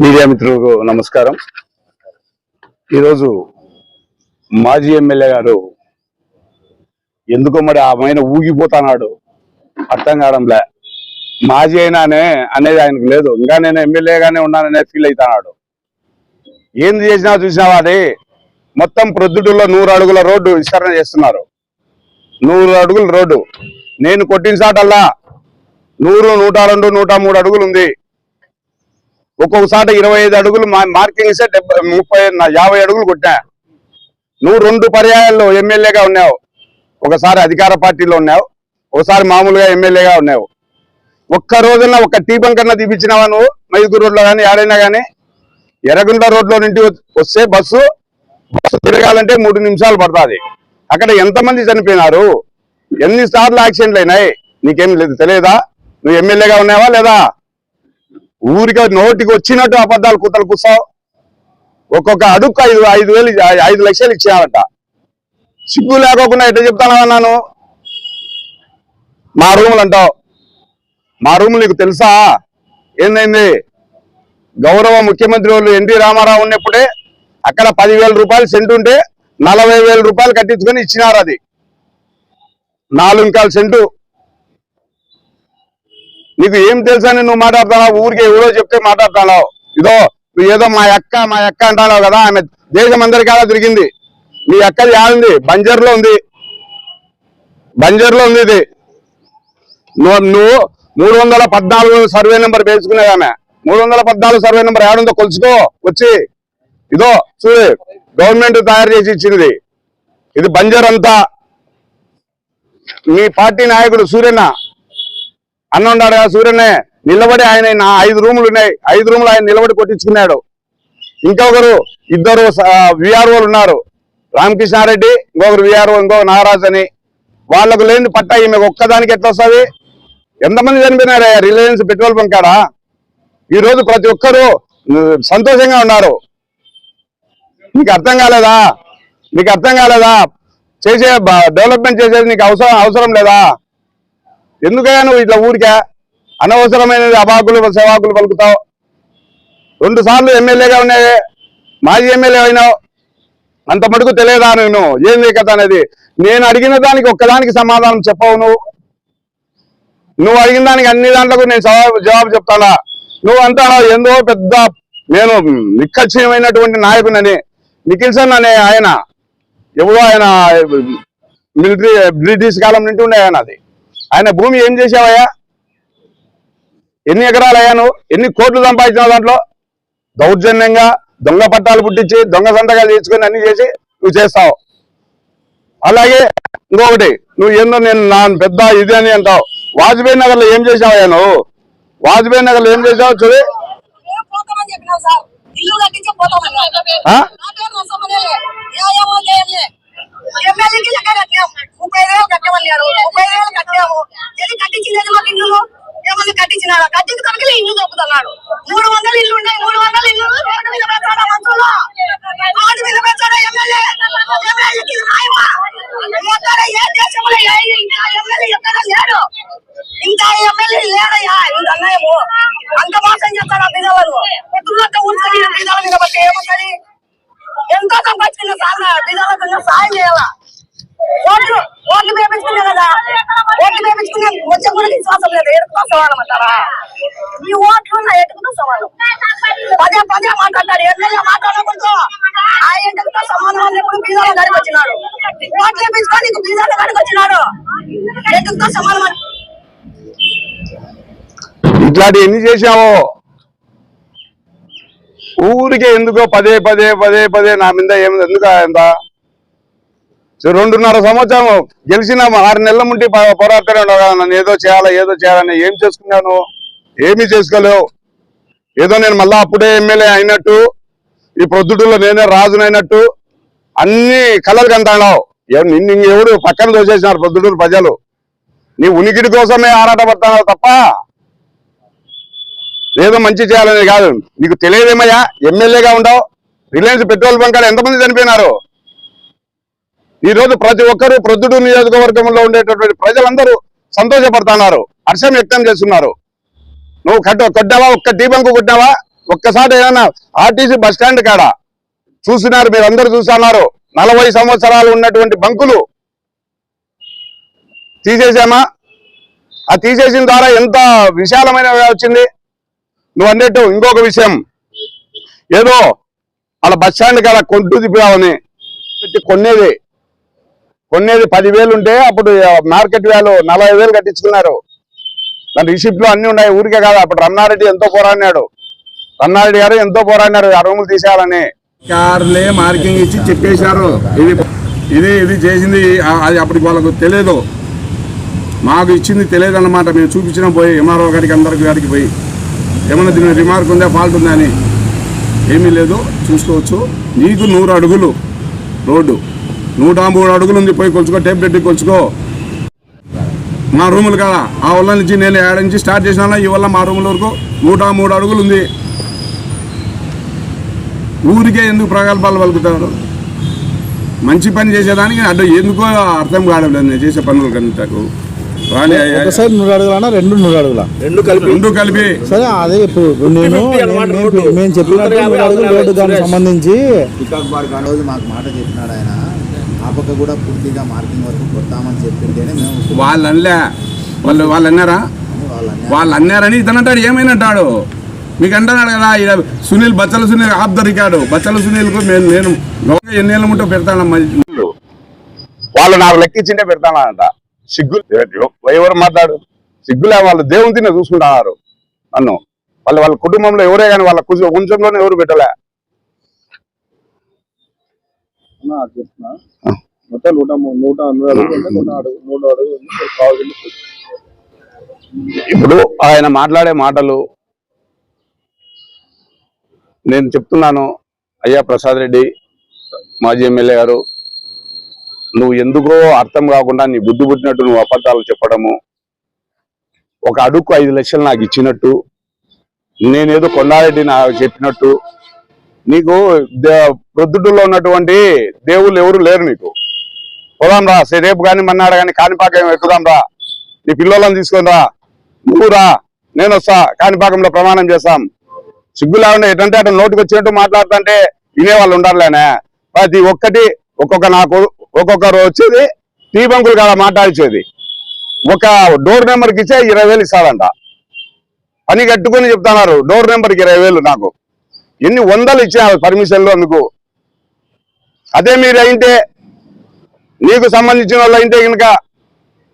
Media మిత్రులకు నమస్కారం. ఈరోజు మాజీ ఎమ్మెల్యే గారు ఎందుకో మరి ఆమె ఊగిపోతున్నాడు. అర్థం కావడంలే. మాజీ అయినానే అనేది ఆయనకు లేదు. ఇంకా నేను ఎమ్మెల్యేగానే ఉన్నాననే ఫీల్ అవుతున్నాడు. ఏంది చేసినా చూసినావా అది? మొత్తం ప్రొద్దుటూరులో నూరు అడుగుల రోడ్డు విస్తరణ చేస్తున్నారు. నూరు అడుగుల రోడ్డు. నేను కొట్టిన చాటల్లా నూరు నూట రెండు నూట మూడు అడుగులు ఉంది. ఒక్కొక్కసారి ఇరవై ఐదు అడుగులు మా- మార్కింగ్ ఇస్తే డెబ్బై ముప్పై యాభై అడుగులు కొట్టా. నువ్వు రెండు పర్యాయాల్లో ఎమ్మెల్యేగా ఉన్నావు. ఒకసారి అధికార పార్టీలో ఉన్నావు. ఒకసారి మామూలుగా ఎమ్మెల్యేగా ఉన్నావు. ఒక్క రోజున ఒక టీ కన్నా తీపించినావా నువ్వు? మైదుకూరు రోడ్లో కానీ ఆడైనా కానీ ఎర్రగుండ రోడ్లో నుండి వస్తే బస్సు బస్సు తిరగాలంటే మూడు నిమిషాలు పడుతుంది. అక్కడ ఎంతమంది చనిపోయినారు? ఎన్ని సార్లు యాక్సిడెంట్లు అయినాయి నీకేం లేదు తెలియదా? నువ్వు ఎమ్మెల్యేగా ఉన్నావా లేదా? ఊరికి నోటికి వచ్చినట్టు అబద్ధాలు కుతలు కూర్చోవు ఒక్కొక్క అడుగు ఐదు ఐదు వేలు ఐదు లక్షలు ఇచ్చేయాలంట. సిగ్గు లేకోకుండా ఎట్లా చెప్తాను నాను మా రూములు అంటావు. మా రూములు నీకు తెలుసా? ఏందైంది? గౌరవ ముఖ్యమంత్రి వాళ్ళు ఎన్టీ రామారావు ఉన్నప్పుడే అక్కడ పదివేల రూపాయలు సెంటు ఉంటే నలభై రూపాయలు కట్టించుకొని ఇచ్చినారు అది. నాలుగు కాల సెంటు. నీకు ఏం తెలుసని నువ్వు మాట్లాడుతున్నావు? ఊరికి ఎవరో చెప్తే మాట్లాడుతున్నావు. ఇదో నువ్వు ఏదో మా అక్క మా అక్క అంటున్నావు కదా ఆమె దేశం అందరికాలా తిరిగింది. మీ అక్కది యాదుంది బంజర్లో ఉంది. బంజర్లో ఉంది ఇది. నువ్వు నువ్వు మూడు వందల పద్నాలుగు సర్వే నెంబర్ వేసుకునేది ఆమె. మూడు వందల పద్నాలుగు సర్వే నెంబర్ ఏడుందో కొలుసుకో వచ్చి. ఇదో చూడు గవర్నమెంట్ తయారు చేసి ఇచ్చింది. ఇది బంజర్ అంతా మీ పార్టీ నాయకుడు సూర్యన్న. అన్న ఉన్నాడు కదా సూర్యనే నిలబడి ఆయన నా ఐదు రూములు ఉన్నాయి. ఐదు రూములు ఆయన నిలబడి కొట్టించుకున్నాడు. ఇంకొకరు ఇద్దరు విఆర్ఓలు ఉన్నారు. రామకృష్ణారెడ్డి ఇంకొకరు విఆర్ఓ ఇంకో నాగరాజ్ అని. వాళ్ళకు లేని పట్టా ఈమె ఒక్కదానికి ఎట్లా వస్తుంది? ఎంతమంది చనిపోయినారు రిలయన్స్ పెట్రోల్ బంక్ కాడ? ఈ రోజు ప్రతి ఒక్కరూ సంతోషంగా ఉన్నారు. నీకు అర్థం కాలేదా? నీకు అర్థం కాలేదా? చేసే డెవలప్మెంట్ చేసేది నీకు అవసరం అవసరం లేదా? ఎందుకయ్యా నువ్వు ఇట్లా ఊరికే అనవసరమైనది అబాకులు సేవాకులు పలుకుతావు? రెండు సార్లు ఎమ్మెల్యేగా ఉన్నాయి మాజీ ఎమ్మెల్యే అయినావు. అంత మటుకు తెలియదా నేను? ఏంది కథ అనేది? నేను అడిగిన దానికి ఒక్కదానికి సమాధానం చెప్పవు నువ్వు. నువ్వు అడిగిన దానికి అన్ని దాంట్లకు నేను జవాబు చెప్తానా? నువ్వు అంతా ఎందో పెద్ద నేను నిక్కచ్చినమైనటువంటి నాయకునని నిఖిల్సన్ అనే ఆయన ఎవరో ఆయన మిలిటరీ బ్రిటిష్ కాలం నుండి ఉండే ఆయన అది. ఆయన భూమి ఏం చేసావయ్యా ఎన్ని ఎకరాలు అయ్యా నువ్వు ఎన్ని కోట్లు సంపాదించినావు దాంట్లో? దౌర్జన్యంగా దొంగ పట్టాలు పుట్టించి దొంగ సంతకాలు చేసుకొని అన్ని చేసి నువ్వు చేస్తావు. అలాగే ఇంకొకటి నువ్వు ఏందో నేను నా పెద్ద ఇది అని అంటావు. వాజ్పేయి నగర్లో ఏం చేసావయ్యా నువ్వు? వాజ్పేయి నగర్లో ఏం చేసావు చూడు? ఇల్లు ఎమ్మెల్యేకి లెక్క కట్టాం. ముప్పై వేలు ముప్పై వేలు కట్టాము. ఏది కట్టించింది మాకు ఇల్లు ఏమన్నా కట్టించినారా కట్టించి కనుక ఇల్లు దొక్కుతున్నాడు మూడు వందలు ఇల్లు ఉన్నాయి మూడు వందల ఇల్లు రోడ్డు మీద పెడతాడా మంచులో రోడ్డు మీద పెడతాడా ఎమ్మెల్యే ఎమ్మెల్యేకి ఇది న్యాయమా? ఎక్కడ ఏ దేశంలో ఏ ఇంకా ఎమ్మెల్యే ఎక్కడ లేడు ఇంకా ఎమ్మెల్యే లేడయ్యా ఇంత అన్యాయము అంత మోసం చేస్తారా బిజాలు పొద్దున్నంత ఊరుకొని బిజాల మీద బట్టి ఏముంటది ఎంతో సాయం చేయాలా? ఓట్లు ఓట్లు వేపించుకున్నా కదా. ఓట్లు వేపించుకున్నా వచ్చే కూడా విశ్వాసం లేదు. ఎటుకుతో అంటారా? ఈ ఓట్లు నా ఎటుకుతో పదే పదే మాట్లాడతాడు. ఎమ్మెల్యే మాట్లాడకూడదు. ఆ ఎటుకుతో సమానం అన్నప్పుడు బీజాల గడికి వచ్చినాడు. ఓట్లు వేపించుకొని నీకు బీజాల గడికి వచ్చినాడు. ఎటుకుతో సమానం ఇట్లాంటి ఎన్ని చేసావో ఊరికే ఎందుకో పదే పదే పదే పదే నా మీద ఏమి ఎందుకు ఎంత రెండున్నర సంవత్సరం గెలిచిన ఆరు నెలల ముందు పోరాటం పోరాడుతూనే కదా. నన్ను ఏదో చేయాలా ఏదో చేయాలని ఏం చేసుకున్నాను ఏమీ చేసుకోలేవు. ఏదో నేను మళ్ళీ అప్పుడే ఎమ్మెల్యే అయినట్టు ఈ ప్రొద్దుటూరులో నేనే రాజునైనట్టు అన్ని కలలు కంటాడావు. నిన్ను ఎవరు పక్కన దోచేసినారు ప్రొద్దుటూరు ప్రజలు. నీ ఉనికిడి కోసమే ఆరాటపడుతున్నావు తప్ప ఏదో మంచి చేయాలనేది కాదు. నీకు తెలియదేమయ్యా? ఎమ్మెల్యేగా ఉండవు. రిలయన్స్ పెట్రోల్ బంక్ ఎంతమంది చనిపోయినారు? ఈ రోజు ప్రతి ఒక్కరూ ప్రొద్దుడు నియోజకవర్గంలో ఉండేటటువంటి ప్రజలందరూ సంతోషపడుతున్నారు. హర్షం వ్యక్తం చేస్తున్నారు. నువ్వు కట్ట కొట్టావా? ఒక్క టీ బంకు కొట్టావా? ఒక్కసారి ఏదైనా ఆర్టీసీ బస్ స్టాండ్ కాడ చూస్తున్నారు మీరు అందరు చూస్తున్నారు. నలభై సంవత్సరాలు ఉన్నటువంటి బంకులు తీసేసామా? ఆ తీసేసిన ద్వారా ఎంత విశాలమైన వచ్చింది? నువ్వు అన్నట్టు ఇంకొక విషయం. ఏదో అలా బస్ స్టాండ్ కాడ కొంటూ తిప్పావని పెట్టి కొనేది కొన్నేది పదివేలు ఉంటే అప్పుడు మార్కెట్ వాల్యూ నలభై వేలు కట్టించుకున్నారు. దాని రిసిప్ట్లు అన్ని ఉన్నాయి ఊరికే కాదు. అప్పుడు రన్నారెడ్డి ఎంతో పోరాడినాడు. రన్నారెడ్డి గారు ఎంతో పోరాడినారు ఆ రూములు తీసేయాలని. కార్లే మార్కింగ్ ఇచ్చి చెప్పేశారు. ఇది ఇది ఇది చేసింది అది అప్పటికి వాళ్ళకు తెలియదు మాకు ఇచ్చింది తెలియదు అన్నమాట మేము చూపించిన పోయి ఎంఆర్ఓ గారికి అందరికి గారికి పోయి. ఏమన్నా దీని రిమార్క్ ఉందా? ఫాల్ట్ ఉందా అని? ఏమీ లేదు. చూసుకోవచ్చు. నీకు నూరు అడుగులు. రోడ్డు. నూట మూడు అడుగులు ఉంది. పోయి కొలుచుకో. టేప్ పెట్టి కొలుచుకో. మా రూములు కదా. ఆ వల్ల నుంచి నేను ఏడ నుంచి స్టార్ట్ చేసినా ఈ వల్ల మా రూముల వరకు నూట మూడు అడుగులు ఉంది. ఊరికే ఎందుకు ప్రగల్భాలు పలుకుతారు? మంచి పని చేసేదానికి అడ్డు ఎందుకో అర్థం కావడం లేదు నేను చేసే పనులు కనుక ఒక సైడ్ నూరు అడుగులా రెండు నూరు అడుగులా. రెండు కలిపి. రెండు కలిపి. సరే అదే ఇప్పుడు నేను. మేము చెప్పినట్టు నూరు అడుగులు రోడ్డు దానికి. సంబంధించి. రోజు మాకు మాట చెప్పినాడు ఆయన. ఆ పక్క కూడా పూర్తిగా మార్కింగ్ వరకు కొడతామని చెప్పింటేనే మేము వాళ్ళు అనలే వాళ్ళు వాళ్ళు అన్నారా వాళ్ళు అన్నారని ఇతను అంటాడు ఏమైనా అంటాడు మీకు అంటున్నాడు కదా ఈడ సునీల్ బచ్చల సునీల్ ఆఫ్ ద రికార్డు. బచ్చల సునీల్కు నేను నేను ఎన్నేళ్ళ ముంటూ పెడతానమ్మా. వాళ్ళు నాకు లెక్కించింటే పెడతానంట. సిగ్గు ఎవరు మాట్లాడు సిగ్గులే వాళ్ళు దేవుని తినే చూసుకుంటున్నారు. నన్ను. వాళ్ళు వాళ్ళ కుటుంబంలో ఎవరే కానీ వాళ్ళ కుజ- వంశంలోనే ఎవరు పెట్టలే. మొత్తం నూట నూట నూట అడుగు ఇప్పుడు ఆయన మాట్లాడే మాటలు నేను చెప్తున్నాను. అయ్యా ప్రసాద్ రెడ్డి మాజీ ఎమ్మెల్యే గారు. నువ్వు ఎందుకో అర్థం కాకుండా నీ బుద్ధి పుట్టినట్టు నువ్వు అబద్ధాలు చెప్పడము. ఒక అడుగు ఐదు లక్షలు నాకు ఇచ్చినట్టు నేనేదో కొండారెడ్డి నాకు చెప్పినట్టు నీకు ప్రొద్దుడులో ఉన్నటువంటి దేవుళ్ళు ఎవరు లేరు నీకు. పోదాం రా సరే రేపు కానీ మన్నాడు కానీ కాణిపాకం ఎక్కుదాం రా నీ పిల్లలను తీసుకొని రా. నువ్వు రా నేను వస్తా కాణిపాకంలో ప్రమాణం చేస్తాం. సిగ్గు లేకుండా ఎటంటే అటు నోటుకు వచ్చినట్టు మాట్లాడుతుంటే వినేవాళ్ళు ఉండాలనే ప్రతి ఒక్కటి ఒక్కొక్క నాకు ఒక్కొక్కరు వచ్చేది టీ బంకులు కాడ మాట్లాడిచేది ఒక డోర్ నెంబర్కి ఇచ్చే ఇరవై వేలు ఇస్తాడంట. పని కట్టుకొని చెప్తున్నారు డోర్ నెంబర్కి ఇరవై వేలు నాకు. ఎన్ని వందలు ఇచ్చినారు పర్మిషన్లు అందుకు? అదే మీరు అయింటే నీకు సంబంధించిన వాళ్ళు అయితే కనుక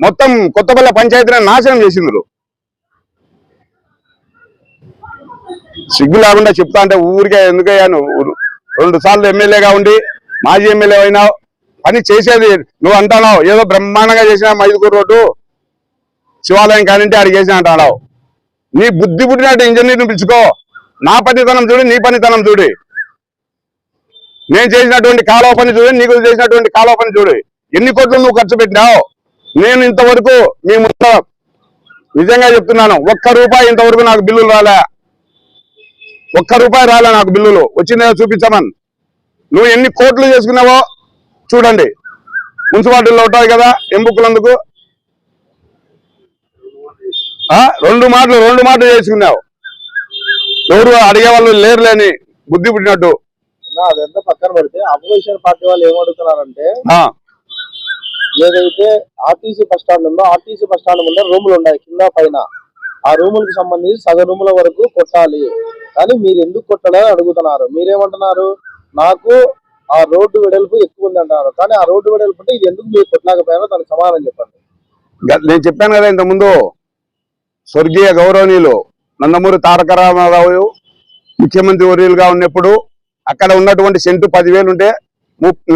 మొత్తం కొత్తపల్లి పంచాయతీని నాశనం చేసిండ్రు. సిగ్గు లేకుండా చెప్తా అంటే ఊరికే ఎందుకయ్యా నువ్వు? రెండు సార్లు ఎమ్మెల్యేగా ఉండి మాజీ ఎమ్మెల్యే అయినావు. పని చేసేది నువ్వు అంటావు ఏదో బ్రహ్మాండంగా చేసిన మైదుకూరు రోడ్డు శివాలయం కానింటే అడిగి చేసిన అంటున్నావు నీ బుద్ధి పుట్టినట్టు ఇంజనీర్ని పిలుచుకో. నా పనితనం చూడు నీ పనితనం చూడు. నేను చేసినటువంటి కాలువ పని చూడు నీకు చేసినటువంటి కాలువ పని చూడు. ఎన్ని కోట్లు నువ్వు ఖర్చు పెట్టినావు? నేను ఇంతవరకు మీ ముందు నిజంగా చెప్తున్నాను. ఒక్క రూపాయి ఇంతవరకు నాకు బిల్లులు రాలే. ఒక్క రూపాయి రాలే నాకు బిల్లులు. వచ్చిందో చూపించమని. నువ్వు ఎన్ని కోట్లు చేసుకున్నావో చూడండి. మున్సిపాలిటీలో ఉంటాయి కదా ఎంబుక్కులందుకు ఆ? రెండు మాటలు రెండు మాటలు చేసుకున్నావు. ఎవరు అడిగే వాళ్ళు లేరులేని బుద్ధి పుట్టినట్టు. అదంతా పక్కన పెడితే అపోజిషన్ పార్టీ వాళ్ళు ఏమడుగుతున్నారంటే ఏదైతే ఆర్టీసీ బస్ స్టాండ్ ఉందో ఆర్టీసీ బస్ స్టాండ్ ముందర రూములు ఉన్నాయి కింద పైన. ఆ రూములకు సంబంధించి సగం రూముల వరకు కొట్టాలి. కానీ మీరు ఎందుకు కొట్టాలని అడుగుతున్నారు. మీరేమంటున్నారు? నాకు ఆ రోడ్డు వెడల్పు ఎక్కువ ఉంది అంటారు కానీ ఆ రోడ్డు వెడల్పు అంటే ఇది ఎందుకు మీరు కొట్టలేకపోయారో దానికి సమాధానం చెప్పండి. నేను చెప్పాను కదా ఇంతకుముందు ముందు స్వర్గీయ గౌరవనీయులు నందమూరి తారక రామారావు ముఖ్యమంత్రి వర్యులుగా ఉన్నప్పుడు అక్కడ ఉన్నటువంటి సెంటు పదివేలు ఉంటే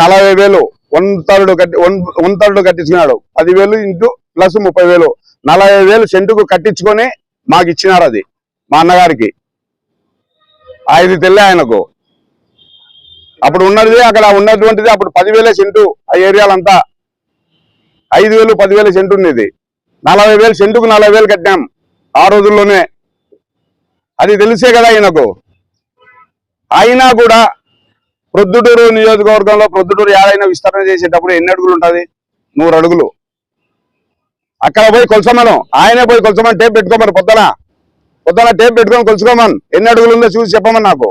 నలభై వేలు వన్ థర్డ్ కట్టి వన్ వన్ థర్డ్ కట్టించుకున్నాడు. పదివేలు ఇంటూ ప్లస్ ముప్పై వేలు. నలభై వేలు సెంటుకు కట్టించుకొని మాకు ఇచ్చినారు అది మా అన్నగారికి. ఐదు తెల్లే ఆయనకు. అప్పుడు ఉన్నది అక్కడ ఉన్నటువంటిది అప్పుడు పదివేల సెంటు ఆ ఏరియాలంతా. ఐదు వేలు పదివేల సెంటు ఉండేది నలభై వేలు సెంటుకు నలభై వేలు కట్టాం ఆ రోజుల్లోనే. అది తెలిసే కదా ఈయనకు. అయినా కూడా ప్రొద్దుటూరు నియోజకవర్గంలో ప్రొద్దుటూరు ఏడైనా విస్తరణ చేసేటప్పుడు ఎన్ని అడుగులు ఉంటుంది? నూరు అడుగులు. అక్కడ పోయి కొలసమను. ఆయనే పోయి కొలసమని టేప్ పెట్టుకోమని పొద్దున. పొద్దున టేప్ పెట్టుకొని కొలుసుకోమని. ఎన్ని అడుగులు ఉందో చూసి చెప్పమని నాకు.